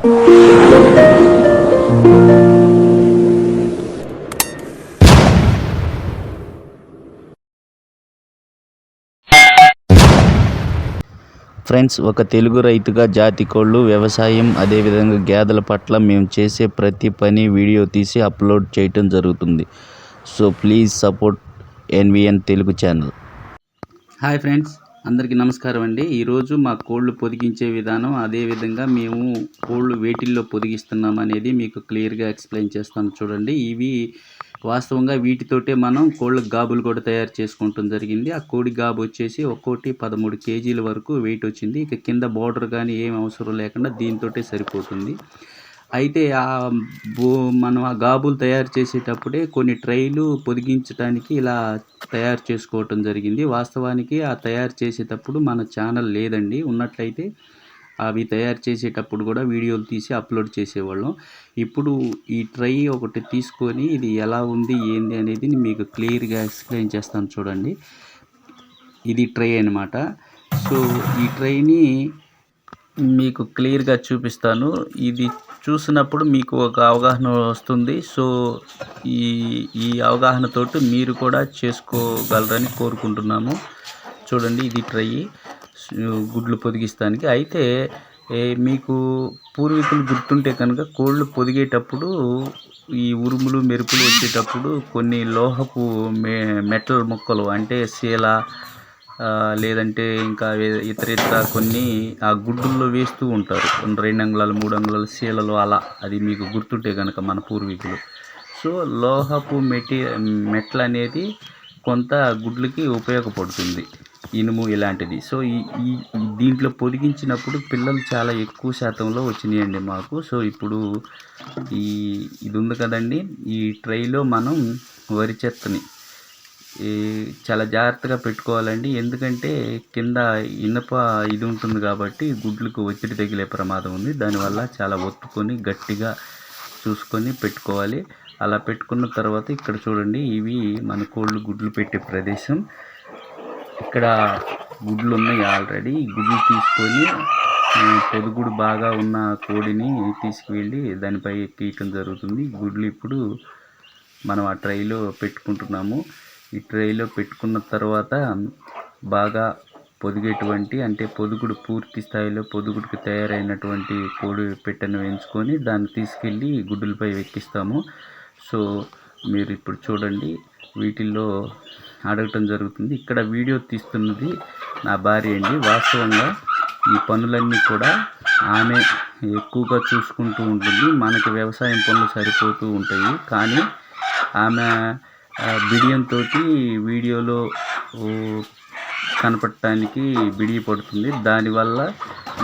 Friends ఒక తెలుగు రైతుగా జాతి కోళ్ళు వ్యవసాయం అదేవిధంగా గేదెల పట్ల మేము చేసే ప్రతి పని వీడియో తీసి అప్లోడ్ చేయటం జరుగుతుంది. So please support NVN Telugu channel. Hi friends. అందరికీ నమస్కారం అండి. ఈరోజు మా కోళ్ళు పొదిగించే విధానం అదేవిధంగా మేము కోళ్ళు వేటిల్లో పొదిగిస్తున్నాం అనేది మీకు క్లియర్గా ఎక్స్ప్లెయిన్ చేస్తాను చూడండి. ఇవి వాస్తవంగా వీటితోటే మనం కోళ్ళ గాబులు కూడా తయారు చేసుకుంటాం జరిగింది. ఆ కోడి గాబు వచ్చేసి ఒక్కోటి పదమూడు కేజీల వరకు వెయిట్ వచ్చింది. ఇక కింద బార్డర్ కానీ ఏం అవసరం లేకుండా దీంతోటే సరిపోతుంది. అయితే ఆ బో మనం ఆ గాబులు తయారు చేసేటప్పుడే కొన్ని ట్రైలు పొదిగించడానికి ఇలా తయారు చేసుకోవటం జరిగింది. వాస్తవానికి ఆ తయారు చేసేటప్పుడు మన ఛానల్ లేదండి. ఉన్నట్లయితే అవి తయారు చేసేటప్పుడు కూడా వీడియోలు తీసి అప్లోడ్ చేసేవాళ్ళం. ఇప్పుడు ఈ ట్రై ఒకటి తీసుకొని ఇది ఎలా ఉంది ఏంది అనేది మీకు క్లియర్గా ఎక్స్ప్లెయిన్ చేస్తాను చూడండి. ఇది ట్రై అనమాట సో ఈ ట్రైని మీకు క్లియర్గా చూపిస్తాను. ఇది చూసినప్పుడు మీకు ఒక అవగాహన వస్తుంది. సో ఈ ఈ అవగాహనతోటి మీరు కూడా చేసుకోగలరని కోరుకుంటున్నాము. చూడండి ఇది ట్రై. గుడ్లు పొదిగిస్తానికి. అయితే మీకు పూర్వీకులు గుర్తుంటే కనుక కోళ్ళు పొదిగేటప్పుడు ఈ ఉరుములు మెరుపులు వచ్చేటప్పుడు కొన్ని లోహపు మె మెటల్ మొక్కలు అంటే శీల లేదంటే ఇంకా ఇతర ఇతర కొన్ని ఆ గుడ్డుల్లో వేస్తూ ఉంటారు. రెండు అంగుళాలు మూడు అంగుళాలు శీలలు అలా. అది మీకు గుర్తుంటే కనుక మన పూర్వీకులు. సో లోహపు మెటీ మెట్లు అనేది కొంత గుడ్లకి ఉపయోగపడుతుంది. ఇనుము ఇలాంటిది. సో ఈ ఈ ఈ దీంట్లో పొదిగించినప్పుడు పిల్లలు చాలా ఎక్కువ శాతంలో వచ్చినాయండి మాకు. సో ఇప్పుడు ఈ ఇది ఉంది కదండి. ఈ ట్రైలో మనం వరి చెత్తని ఈ చాలా జాగ్రత్తగా పెట్టుకోవాలండి. ఎందుకంటే కింద ఇనప ఇది ఉంటుంది కాబట్టి గుడ్లకు ఒత్తిడి తగిలే ప్రమాదం ఉంది. దానివల్ల చాలా ఒత్తుకొని గట్టిగా చూసుకొని పెట్టుకోవాలి. అలా పెట్టుకున్న తర్వాత ఇక్కడ చూడండి ఇవి మన కోళ్ళు గుడ్లు పెట్టే ప్రదేశం. ఇక్కడ గుడ్లు ఉన్నాయి ఆల్రెడీ. గుడ్లు తీసుకొని పొదుగుడు బాగా ఉన్న కోడిని తీసుకువెళ్ళి దానిపై తీయటం జరుగుతుంది. గుడ్లు ఇప్పుడు మనం ఆ ట్రైలో పెట్టుకుంటున్నాము. ఈ ట్రైలో పెట్టుకున్న తర్వాత బాగా పొదిగేటువంటి అంటే పొదుగుడు పూర్తి స్థాయిలో పొదుగుడికి తయారైనటువంటి కోడి పెట్టెను ఎంచుకొని దాన్ని తీసుకెళ్ళి గుడ్డులపై ఎక్కిస్తాము. సో మీరు ఇప్పుడు చూడండి వీటిల్లో అడగటం జరుగుతుంది. ఇక్కడ వీడియో తీస్తున్నది నా భార్య అండి. వాస్తవంగా ఈ పనులన్నీ కూడా ఆమె ఎక్కువగా చూసుకుంటూ ఉంటుంది. మనకి వ్యవసాయం పనులు సరిపోతూ ఉంటాయి. కానీ ఆమె బిడియంతో వీడియోలో కనపడటానికి బిడియ పడుతుంది. దానివల్ల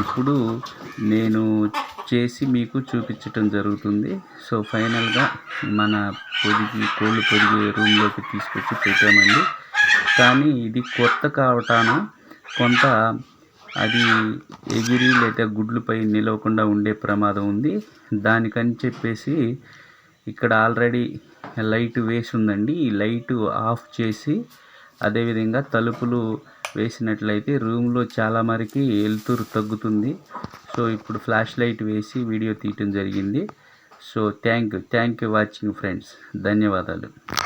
ఇప్పుడు నేను చేసి మీకు చూపించటం జరుగుతుంది. సో ఫైనల్గా మన పొదిగి కోళ్ళు పొదిగే రూమ్లోకి తీసుకొచ్చి పెట్టామండి. కానీ ఇది కొత్త కావటాన కొంత అది ఎగిరి లేదా గుడ్లపై నిలవకుండా ఉండే ప్రమాదం ఉంది. దానికని చెప్పేసి ఇక్కడ ఆల్రెడీ లైట్ వేసి ఉందండి ఈ లైట్ ఆఫ్ చేసి అదేవిధంగా తలుపులు వేసినట్లయితే రూమ్లో చాలా మరికి వెలుతురు తగ్గుతుంది. సో ఇప్పుడు ఫ్లాష్ లైట్ వేసి వీడియో తీయటం జరిగింది. So thank you. Thank you watching friends. ధన్యవాదాలు.